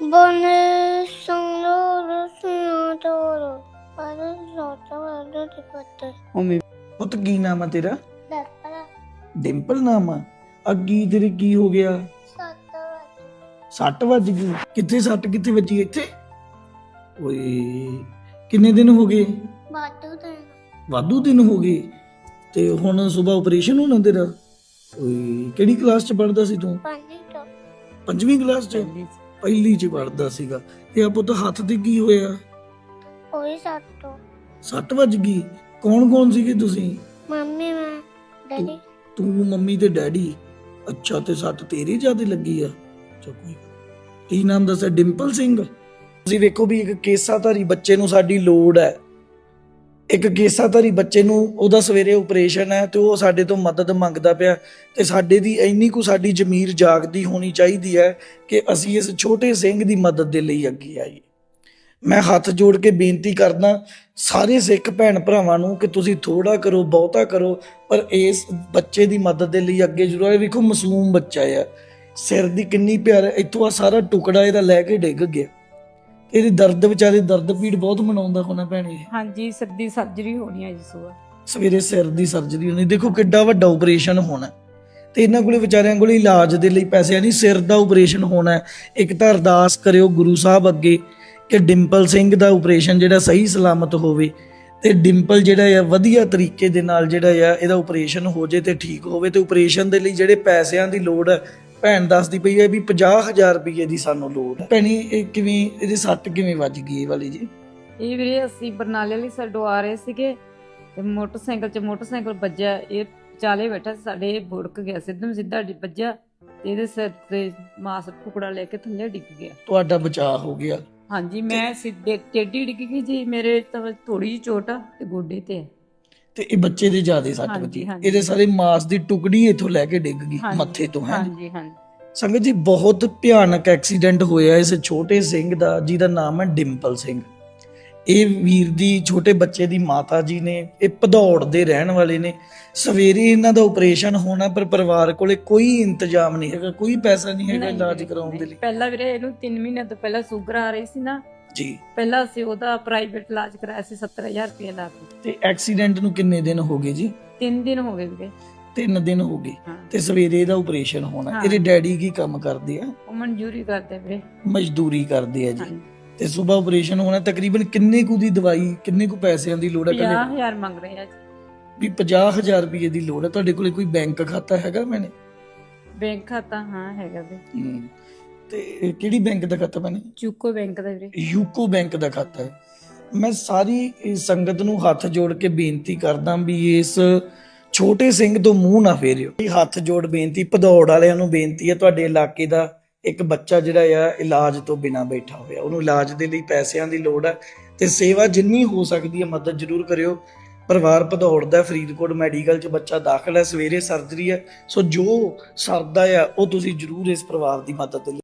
Bonne sonoro sonoro. Para sota vado di poter. ਉਵੇਂ ਪੁੱਤ ਕੀ ਨਾਮ ਆ ਤੇਰਾ? Dattara ਡਿੰਪਲ ਨਾਮ ਆ? ਅੱਗੀ ਤੇਰੇ ਕੀ ਹੋ ਗਿਆ? sota vado. ਸੱਟ ਵੱਜ ਗਈ ਕਿੱਥੇ ਸੱਟ ਕਿੱਥੇ ਵੱਜੀ ਇੱਥੇ? ਓਏ ਕਿੰਨੇ ਦਿਨ ਹੋ ਗਏ? Batu den. ਵਾਧੂ ਦਿਨ ਹੋ ਗਏ। ਤੇ ਹੁਣ ਸਵੇਰ ਆਪਰੇਸ਼ਨ ਹੋਣਾ ਤੇਰਾ? ਓਏ ਕਿਹੜੀ ਕਲਾਸ ਚ ਪੜਦਾ ਸੀ ਤੂੰ. ਪੰਜਵੀਂ ਕਲਾਸ ਚ। ਪਹਿਲੀ ਚ ਪੜਦਾ ਸੀਗਾ। ਤੇ ਆ ਪੁੱਤ ਹੱਥ ਤੇ ਕੀ ਹੋਇਆ? Oi sato. ਸੱਟ ਵੱਜ ਗਈ। ਕੌਣ ਕੌਣ ਸੀਗੇ ਤੁਸੀਂ? Mami ma. Daddy. ਤੂੰ ਮੰਮੀ ਤੇ ਡੈਡੀ? ਅੱਛਾ ਤੇ ਸੱਟ ਤੇਰੇ ਜਿਆਦੇ ਲੱਗੀ ਆ? ਚਾ ਕੋਈ ਕੀ ਨਾਮ ਦੱਸਿਆ? ਡਿੰਪਲ ਸਿੰਘ? ਤੁਸੀਂ ਵੇਖੋ ਵੀ ਇੱਕ ਕੇਸਾਧਾਰੀ ਬੱਚੇ ਨੂੰ ਸਾਡੀ ਲੋੜ ਹੈ। ਇੱਕ ਕੇਸਾਧਾਰੀ ਬੱਚੇ ਨੂੰ ਉਹਦਾ ਸਵੇਰੇ ਆਪਰੇਸ਼ਨ ਹੈ ਤੇ ਉਹ ਸਾਡੇ ਤੋਂ ਮਦਦ ਮੰਗਦਾ ਪਿਆ ਤੇ ਸਾਡੇ ਦੀ ਇੰਨੀ ਕੁ ਸਾਡੀ ਜ਼ਮੀਰ ਜਾਗਦੀ ਹੋਣੀ ਚਾਹੀਦੀ ਹੈ ਕਿ ਅਸੀਂ ਇਸ ਛੋਟੇ ਸਿੰਘ ਦੀ ਮਦਦ ਦੇ ਲਈ ਅੱਗੇ ਆਈਏ। ਮੈਂ ਹੱਥ ਜੋੜ ਕੇ ਬੇਨਤੀ ਕਰਦਾ, ਸਾਰੇ ਸਿੱਖ ਭੈਣ ਭਰਾਵਾਂ ਨੂੰ ਕਿ ਤੁਸੀਂ ਥੋੜਾ ਕਰੋ, ਬਹੁਤਾ ਕਰੋ, ਪਰ ਇਸ ਬੱਚੇ ਦੀ ਮਦਦ ਦੇ ਲਈ ਅੱਗੇ ਜ਼ਰੂਰ ਆਏ ਵੇਖੋ, ਮਾਸੂਮ ਬੱਚਾ ਆ। ਸਿਰ ਦੀ ਕਿੰਨੀ ਪਿਆਰ ਇੱਥੋਂ ਆ ਸਾਰਾ ਟੁਕੜਾ ਇਹਦਾ ਲੈ ਕੇ ਡਿੱਗ ਗਿਆ। ਇਹਦੀ ਦਰਦ ਵਿਚਾਰੇ ਦਰਦ ਪੀੜ ਬਹੁਤ ਮਨਾਉਂਦਾ ਹੋਣਾ ਭੈਣੇ ਹਾਂਜੀ ਸਿੱਧੀ ਸਰਜਰੀ ਹੋਣੀ ਹੈ ਜੀ ਸੁਬਾ ਸਵੇਰੇ ਸਿਰ ਦੀ ਸਰਜਰੀ ਹੋਣੀ। ਦੇਖੋ ਕਿੱਡਾ ਵੱਡਾ ਆਪਰੇਸ਼ਨ ਹੋਣਾ ਤੇ ਇਹਨਾਂ ਕੋਲੇ ਵਿਚਾਰਿਆਂ ਕੋਲੇ ਇਲਾਜ ਦੇ ਲਈ ਪੈਸੇ ਨਹੀਂ ਸਿਰ ਦਾ ਆਪਰੇਸ਼ਨ ਹੋਣਾ ਹੈ। ਇੱਕ ਤਾਂ ਅਰਦਾਸ ਕਰਿਓ ਗੁਰੂ ਸਾਹਿਬ ਅੱਗੇ ਕਿ ਡਿੰਪਲ ਸਿੰਘ ਦਾ ਆਪਰੇਸ਼ਨ ਜਿਹੜਾ ਸਹੀ ਸਲਾਮਤ ਹੋਵੇ ਤੇ ਡਿੰਪਲ ਜਿਹੜਾ ਆ ਵਧੀਆ ਤਰੀਕੇ ਦੇ ਨਾਲ ਜਿਹੜਾ ਆ ਇਹਦਾ ਆਪਰੇਸ਼ਨ ਹੋ ਜੇ ਤੇ ਠੀਕ ਹੋਵੇ ਤੇ ਆਪਰੇਸ਼ਨ ਦੇ ਲਈ ਜਿਹੜੇ ਪੈਸਿਆਂ ਦੀ ਲੋੜ ਹੈ ਭੈਣ ਦੱਸਦੀ ਪਈ ਹੈ ਵੀ 50000 ਰੁਪਏ ਦੀ ਸਾਨੂੰ ਲੋੜ ਹੈ। ਭੈਣੀ ਇਹ ਕਿਵੇਂ ਇਹਦੇ ਸੱਟ ਕਿਵੇਂ ਵੱਜ ਗਈ ਇਹ ਵਾਲੀ ਜੀ? ਇਹ ਵੀਰੇ ਅਸੀਂ ਬਰਨਾਲੇ ਵਾਲੀ ਸਾਈਡੋਂ ਆ ਰਹੇ ਸੀਗੇ ਤੇ ਮੋਟਰਸਾਈਕਲ 'ਚ ਮੋਟਰਸਾਈਕਲ ਵੱਜਿਆ। ਇਹ ਚਾਲੇ ਬੈਠਾ ਸੀ ਸਾਡੇ ਇਹ ਬੁੜਕ ਗਿਆ ਸਿੱਧਮ ਸਿੱਧਾ ਡਿ- ਵੱਜਿਆ ਤੇ ਇਹਦੇ ਸਿਰ ਤੇ ਮਾਸ ਟੁਕੜਾ ਲੈ ਕੇ ਥੱਲੇ ਡਿੱਗ ਗਿਆ। ਤੁਹਾਡਾ ਬਚਾਅ ਹੋ ਗਿਆ। ਹਾਂਜੀ ਮੈਂ ਸਿੱਧੇ ਟੇਢੀ ਡਿੱਗ ਗਈ ਜੀ ਮੇਰੇ ਤਾਂ ਥੋੜੀ ਜਿਹੀ ਚੋਟ ਆ ਤੇ ਗੋਡੇ ਤੇ ਹੈ। ਤੇ ਇਹ ਬੱਚੇ ਦੇ ਜਿਆਦੇ ਸੱਟ ਹਾਂਜੀ, ਵੱਜੀ। ਹਾਂਜੀ। ਇਹਦੇ ਸਾਰੇ ਮਾਸ ਦੀ ਟੁਕੜੀ ਇੱਥੋਂ ਲੈ ਕੇ ਡਿੱਗ ਗਈ ਹਾਂਜੀ, ਮੱਥੇ ਤੋਂ ਹੈ। ਹਾਂਜੀ ਹਾਂਜੀ। ਸੰਗਤ ਜੀ ਬਹੁਤ ਭਿਆਨਕ ਐਕਸੀਡੈਂਟ ਹੋਇਆ ਇਸ ਛੋਟੇ ਸਿੰਘ ਦਾ ਜਿਹਦਾ ਨਾਮ ਹੈ ਡਿੰਪਲ ਸਿੰਘ। ਇਹ ਵੀਰ ਦੀ ਛੋਟੇ ਬੱਚੇ ਦੀ ਮਾਤਾ ਜੀ ਨੇ ਇਹ ਭਦੌੜ ਦੇ ਰਹਿਣ ਵਾਲੇ ਨੇ। ਸਵੇਰੇ ਇਹਨਾਂ ਦਾ ਆਪਰੇਸ਼ਨ ਹੋਣਾ ਪਰ ਪਰਿਵਾਰ ਕੋਲੇ ਕੋਈ ਇੰਤਜ਼ਾਮ ਨਹੀਂ ਹੈਗਾ ਕੋਈ ਪੈਸਾ ਨਹੀਂ ਹੈਗਾ ਇਲਾਜ ਕਰਾਉਣ ਦੇ। ਲਈ। ਪਹਿਲਾਂ ਵੀਰੇ ਇਹਨੂੰ 3 ਮਹੀਨੇ ਤੋਂ ਪਹਿਲਾਂ ਸ਼ੂਗਰ ਆ ਰਹੀ ਸੀ ਨਾ। ਜੀ। ਪਹਿਲਾਂ ਅਸੀਂ ਉਹਦਾ ਪ੍ਰਾਈਵੇਟ ਇਲਾਜ ਕਰਾਇਆ ਸੀ 70000 ਰੁਪਏ ਲਾ ਕੇ ਤੇ ਐਕਸੀਡੈਂਟ ਨੂੰ ਕਿੰਨੇ ਦਿਨ ਹੋ ਗਏ ਜੀ? 3 ਦਿਨ ਹੋ ਗਏ ਵੀਰੇ। ਤਿੰਨ ਦਿਨ ਹੋ ਗਏ। ਤੇ ਸਵੇਰੇ ਇਹਦਾ ਆਪਰੇਸ਼ਨ ਹੋਣਾ। ਇਹਦੇ ਡੈਡੀ ਕੀ ਕੰਮ ਕਰਦੇ ਆ? ਉਹ ਮਨਜ਼ੂਰੀ ਕਰਦੇ ਵੀਰੇ। ਮਜ਼ਦੂਰੀ ਕਰਦੇ ਆ ਜੀ। ਤੇ ਸਵੇਰ ਆਪਰੇਸ਼ਨ ਹੋਣਾ ਤਕਰੀਬਨ ਕਿੰਨੇ ਕੁ ਦੀ ਦਵਾਈ ਕਿੰਨੇ ਕੁ ਪੈਸਿਆਂ ਦੀ ਲੋੜ ਹੈ ਕਹਿੰਦੇ 50000 ਮੰਗ ਰਹੇ ਆ ਜੀ। ਵੀ 50000 ਰੁਪਏ ਦੀ ਲੋੜ ਹੈ ਤੁਹਾਡੇ ਕੋਲੇ ਕੋਈ ਬੈਂਕ ਖਾਤਾ ਹੈਗਾ ਮੈਨੇ? ਬੈਂਕ ਖਾਤਾ ਹਾਂ ਹੈਗਾ ਵੀਰੇ ਤੇ ਕਿਹੜੀ ਬੈਂਕ ਦਾ ਖਾਤਾ ਮੈਨੇ? ਚੂਕੋ ਬੈਂਕ ਦਾ ਵੀਰੇ। ਯੂਕੋ ਬੈਂਕ ਦਾ ਖਾਤਾ ਹੈ। ਮੈਂ ਸਾਰੀ ਇਸ ਸੰਗਤ ਨੂੰ ਹੱਥ ਜੋੜ ਕੇ ਬੇਨਤੀ ਕਰਦਾ ਵੀ ਇਸ ਛੋਟੇ ਸਿੰਘ ਤੋਂ ਮੂੰਹ ਨਾ ਫੇਰਿਓ। ਇਹ ਹੱਥ ਜੋੜ ਬੇਨਤੀ ਭਦੌੜ ਵਾਲਿਆਂ ਨੂੰ ਬੇਨਤੀ ਹੈ ਤੁਹਾਡੇ ਇਲਾਕੇ ਦਾ ਇੱਕ ਬੱਚਾ ਜਿਹੜਾ ਆ, ਇਲਾਜ ਤੋਂ ਬਿਨਾ ਬੈਠਾ ਹੋਇਆ। ਉਹਨੂੰ ਇਲਾਜ ਦੇ ਲਈ ਪੈਸਿਆਂ ਦੀ ਲੋੜ ਹੈ ਤੇ ਸੇਵਾ ਜਿੰਨੀ ਹੋ ਸਕਦੀ ਹੈ ਮਦਦ ਜ਼ਰੂਰ ਕਰਿਓ। ਪਰਿਵਾਰ ਭਦੌੜ ਦਾ ਫਰੀਦਕੋਟ ਮੈਡੀਕਲ 'ਚ ਬੱਚਾ ਦਾਖਲ ਹੈ ਸਵੇਰੇ ਸਰਜਰੀ ਹੈ ਸੋ ਜੋ ਸਰਦਾ ਆ, ਉਹ ਤੁਸੀਂ ਜ਼ਰੂਰ ਇਸ ਪਰਿਵਾਰ ਦੀ ਮਦਦ ਦੇ ਲਈ